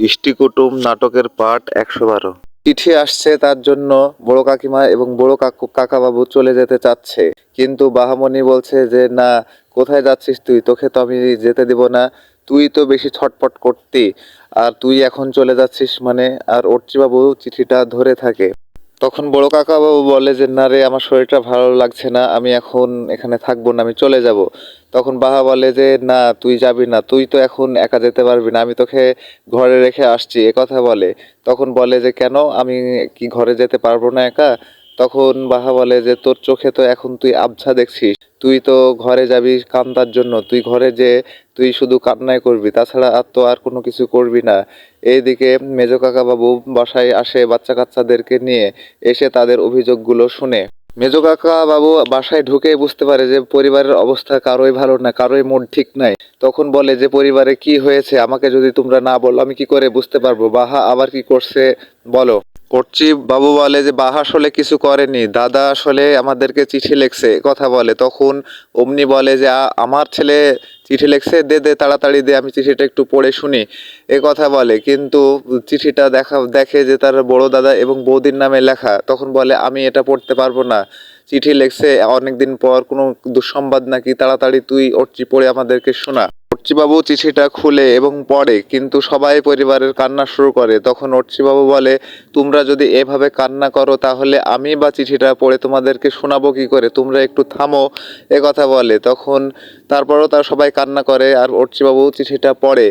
ইষ্টি কুটুম নাটকের পাঠ একশো বারো। চিঠি আসছে তার জন্য বড় কাকিমা এবং বড় কাকু কাকাবাবু চলে যেতে চাচ্ছে। কিন্তু বাহামণি বলছে যে, না, কোথায় যাচ্ছিস তুই? তোকে তো আমি যেতে দিব না। তুই তো বেশি ছটপট করতি। আর তুই এখন চলে যাচ্ছিস মানে? আর অর্চিবাবু চিঠিটা ধরে থাকে। তখন বড় কাকাবাবু বলে যে, না রে, আমার শরীরটা ভালো লাগছে না, আমি এখন এখানে থাকব না, আমি চলে যাব। তখন বাহা বলে যে, না, তুই যাবি না, তুই তো এখন একা যেতে পারবি না, আমি তোকে ঘরে রেখে আসছি। কথা বলে। তখন বলে যে, কেন? আমি কি ঘরে যেতে পারব না একা? তখন বাহা বলে যে, তোর চোখে তো এখন তুই আবছা দেখছিস। তুই তো ঘরে যাবি কান্দার জন্য। তুই ঘরে যে, তুই শুধু কান্নাই করবি, তাছাড়া আর তো আর কোনো কিছু করবি না। এইদিকে মেজো কাকা বাবু বাসায় আসে বাচ্চা কাচ্চাদেরকে নিয়ে, এসে তাদের অভিযোগগুলো শুনে। মেজো কাকা বাবু বাসায় ঢুকে বুঝতে পারে যে, পরিবারের অবস্থা কারোই ভালো না, কারোই মুড ঠিক নাই। তখন বলে যে, পরিবারে কি হয়েছে? আমাকে যদি তোমরা না বলো, আমি কি করে বুঝতে পারব? বাহা আবার কি করছে? বলো। করছি, বাবু বলে যে, বাহা, আসলে কিছু করেনি। দাদা আসলে আমাদেরকে চিঠি লেখছে কথা বলে। তখন অমনি বলে যে আমার ছেলে চিঠি লেখছে, দে দে, তাড়াতাড়ি দে, আমি চিঠিটা একটু পড়ে শুনি। এ কথা বলে, কিন্তু চিঠিটা দেখা, দেখে যে, তার বড় দাদা এবং বৌদির নামে লেখা। তখন বলে, আমি এটা পড়তে পারব না। চিঠি লেখছে, অনেকদিন পর কোনো দুঃসংবাদ নাকি, তাড়াতাড়ি তুই অর্চি পড়ে আমাদেরকে শোনা। অর্চিবাবু চিঠিটা খুলে এবং পড়ে, কিন্তু সবাই পরিবারের কান্না শুরু করে। তখন অর্চিবাবু বলে, তোমরা যদি এভাবে কান্না করো, তাহলে আমি বা চিঠিটা পড়ে তোমাদেরকে শোনাবো কী করে? তোমরা একটু থামো, এ কথা বলে। তখন তারপরও তার সবাই কান্না করে, আর অর্চিবাবু চিঠিটা পড়ে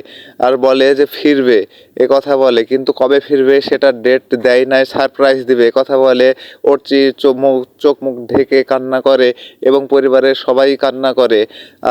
আর বলে যে, ফিরবে। এ কথা বলে, কিন্তু কবে ফিরবে সেটা ডেট দেয় নাই সারপ্রাইজ দিবে। এ কথা বলে অর্চি চোখ মুখ চোখ মুখ ঢেকে কান্না করে এবং পরিবারের সবাই কান্না করে।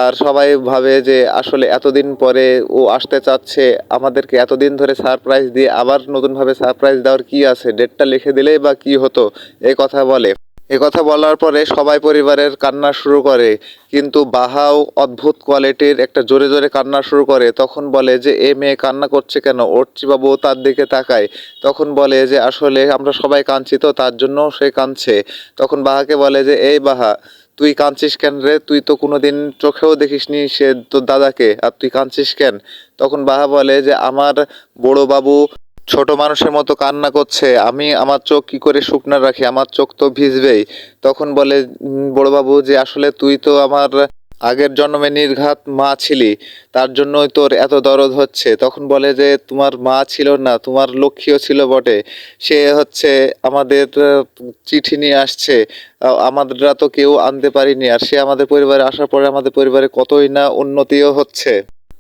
আর সবাই ভাবে যে আসলে এতদিন পরে ও আসতে চাচ্ছে, আমাদেরকে এতদিন ধরে সারপ্রাইজ দিয়ে আবার নতুনভাবে সারপ্রাইজ দেওয়ার কি আছে? ডেটটা লিখে দিলেই বা কি হতো? এ কথা বলে। কথা বলার পরে সবাই পরিবারের কান্না শুরু করে। কিন্তু বাহাও অদ্ভুত কোয়ালিটির একটা জোরে জোরে কান্না শুরু করে। তখন বলে যে, এ মেয়ে কান্না করছে কেন? অর্চিবাবু তার দিকে তাকায়। তখন বলে যে, আসলে আমরা সবাই কাঁদছি তো, তার জন্য সে কাঁদছে। তখন বাহাকে বলে যে, এই বাহা, তুই কাঁদছিস কেন রে? তুই তো কোনোদিন চোখেও দেখিসনি সে তোর দাদাকে। আর তুই কাঁদছিস কেন? তখন বাহা বলে যে, আমার বড় বাবু ছোট মানুষের মতো কান্না করছে, আমি আমার চোখ কি করে শুকনো রাখি, আমার চোখ তো ভিজবেই। তখন বলে বড়বাবু, যে আসলে তুই তো আমার আগের জন্মে নির্ঘাত মা ছিলি, তার জন্যই তোর এত দরদ হচ্ছে। তখন বলে যে, তোমার মা ছিল না, তোমার লক্ষ্মীও ছিল বটে। সে হচ্ছে আমাদের চিঠি নিয়ে আসছে। আমাদেররা তো কেউ আনতে পারিনি, আর সে আমাদের পরিবারে আসার পরে আমাদের পরিবারে কতই না উন্নতিও হচ্ছে।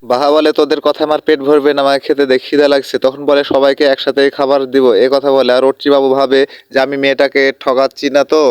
বাহা বলে তোদের কথা আমার পেট ভরবে না আমাকে খেতে দেখ খিদে লাগছে। তখন বলে, সবাইকে একসাথে খাবার দিব। এ কথা বলে, আর বাবু ভাবে যে আমি মেয়েটাকে ঠগাচ্ছি না তো?